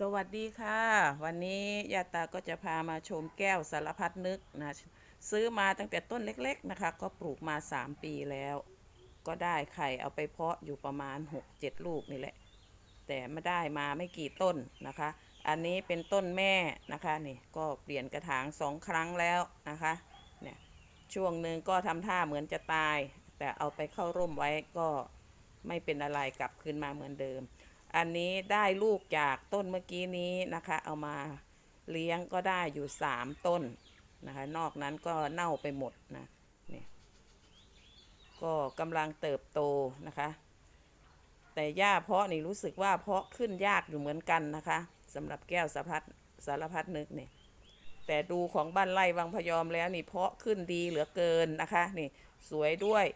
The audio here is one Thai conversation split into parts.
สวัสดีค่ะ วันนี้ยาตาก็จะพามาชมแก้วสารพัดนึกนะซื้อมาตั้งแต่ต้นเล็ก ๆนะคะ ก็ปลูกมา 3 ปีแล้ว ก็ได้ไข่เอาไปเพาะอยู่ประมาณ 6-7 ลูกนี่แหละ แต่ไม่ได้มาไม่กี่ต้นนะคะ อันนี้เป็นต้นแม่นะคะนี่ก็เปลี่ยนกระถางสองครั้งแล้วนะคะเนี่ยช่วงหนึ่งก็ทำท่าเหมือนจะตาย แต่เอาไปเข้าร่มไว้ก็ไม่เป็นอะไรกลับคืนมาเหมือนเดิม อันนี้ได้ลูกจากต้นเมื่อกี้นี้นะคะ เอามาเลี้ยงก็ได้อยู่สามต้นนะคะ นอกนั้นก็เน่าไปหมดนะนี่ก็กำลังเติบโตนะคะ แต่หญ้าเพาะนี่รู้สึกว่าเพาะขึ้นยากอยู่เหมือนกันนะคะสำหรับแก้วสารพัดสารพัดนึกนี่แต่ดูของบ้านไร่วังพยอมแล้วนี่เพาะขึ้นดีเหลือเกินนะคะ นี่สวยด้วย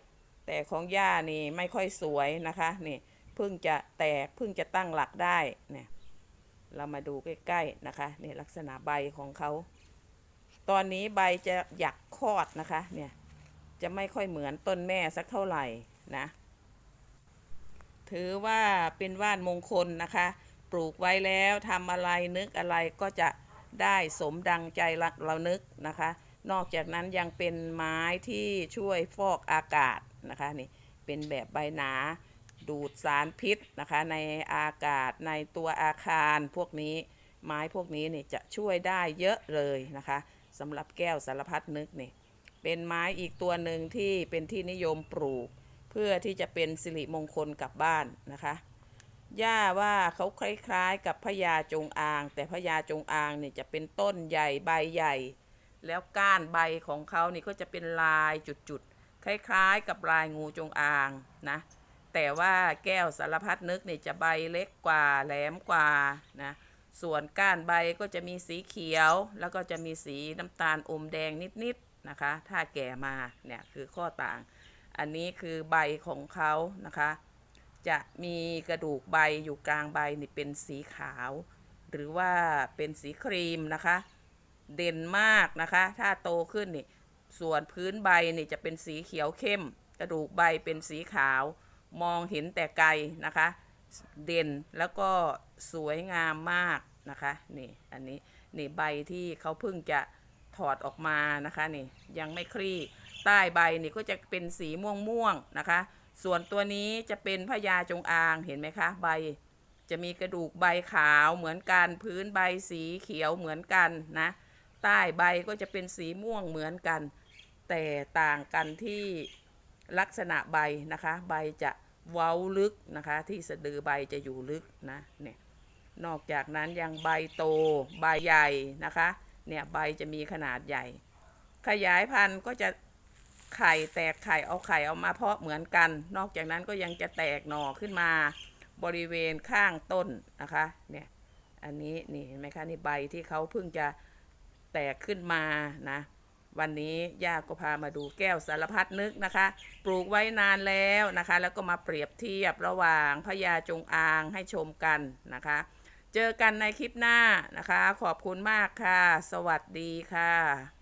แต่ของหญ้านี่ไม่ค่อยสวยนะคะ นี่ เพิ่งจะแตกเพิ่งจะตั้งหลักได้เนี่ยเรามาดูใกล้ๆนะคะนี่ลักษณะใบของเขา ตอนนี้ใบจะหยักคลอดนะคะเนี่ยจะไม่ค่อยเหมือนต้นแม่สักเท่าไหร่นะถือว่าเป็นว่านมงคลนะคะ ปลูกไว้แล้วทำอะไรนึกอะไรก็จะได้สมดังใจเรานึกนะคะ นอกจากนั้นยังเป็นไม้ที่ช่วยฟอกอากาศนะคะนี่เป็นแบบใบหนา ดูดสารพิษนะคะ ในอากาศในตัวอาคารพวกนี้ไม้พวกนี้นี่จะช่วยได้เยอะเลยนะคะสำหรับแก้วสารพัดนึกนี่เป็นไม้อีกตัวหนึ่งที่เป็นที่นิยมปลูก เพื่อที่จะเป็นสิริมงคลกับบ้านนะคะย่าว่าเขาคล้ายๆ กับพญาจงอาง แต่พญาจงอางเนี่ยจะเป็นต้นใหญ่ใบใหญ่ แล้วก้านใบของเขานี่ก็จะเป็นลายจุดๆคล้ายๆ กับลายงูจงอางนะ แต่ว่าแก้วสารพัดนึกเนี่ยจะใบเล็กกว่าแหลมกว่านะส่วนก้านใบก็จะมีสีเขียว แล้วก็จะมีสีน้ำตาลอมแดงนิดๆนะคะ ถ้าแก่มาเนี่ยคือข้อต่าง อันนี้คือใบของเขานะคะ จะมีกระดูกใบอยู่กลางใบนี่เป็นสีขาว หรือว่าเป็นสีครีมนะคะ เด่นมากนะคะ ถ้าโตขึ้นนี่ส่วนพื้นใบนี่จะเป็นสีเขียวเข้ม กระดูกใบเป็นสีขาว มองเห็นแต่ไกลนะคะ เด่นแล้วก็สวยงามมากนะคะนี่อันนี้นี่ใบที่เขาเพิ่งจะถอดออกมานะคะนี่ยังไม่คลี่ใต้ใบนี่ก็จะเป็นสีม่วงม่วงนะคะ ส่วนตัวนี้จะเป็นพญาจงอางเห็นไหมคะ ใบ จะมีกระดูกใบขาวเหมือนกันพื้นใบสีเขียวเหมือนกันนะใต้ใบก็จะเป็นสีม่วงเหมือนกัน แต่ต่างกันที่ ลักษณะใบนะคะ ใบจะเว้าลึกนะคะ ที่สะดือใบจะอยู่ลึกนะเนี่ยนอกจากนั้นยังใบโตใบใหญ่นะคะเนี่ยใบจะมีขนาดใหญ่ ขยายพันธุ์ก็จะไข่แตกไข่เอาไข่เอามาเพาะเหมือนกัน นอกจากนั้นก็ยังจะแตกหน่อขึ้นมาบริเวณข้างต้นนะคะเนี่ยอันนี้นี่เห็นไหมคะนี่ใบที่เขาเพิ่งจะแตกขึ้นมานะ วันนี้ย่าก็พามาดูแก้วสารพัดนึกนะคะ ปลูกไว้นานแล้วนะคะ แล้วก็มาเปรียบเทียบระหว่างพญาจงอางให้ชมกันนะคะ เจอกันในคลิปหน้านะคะ ขอบคุณมากค่ะ สวัสดีค่ะ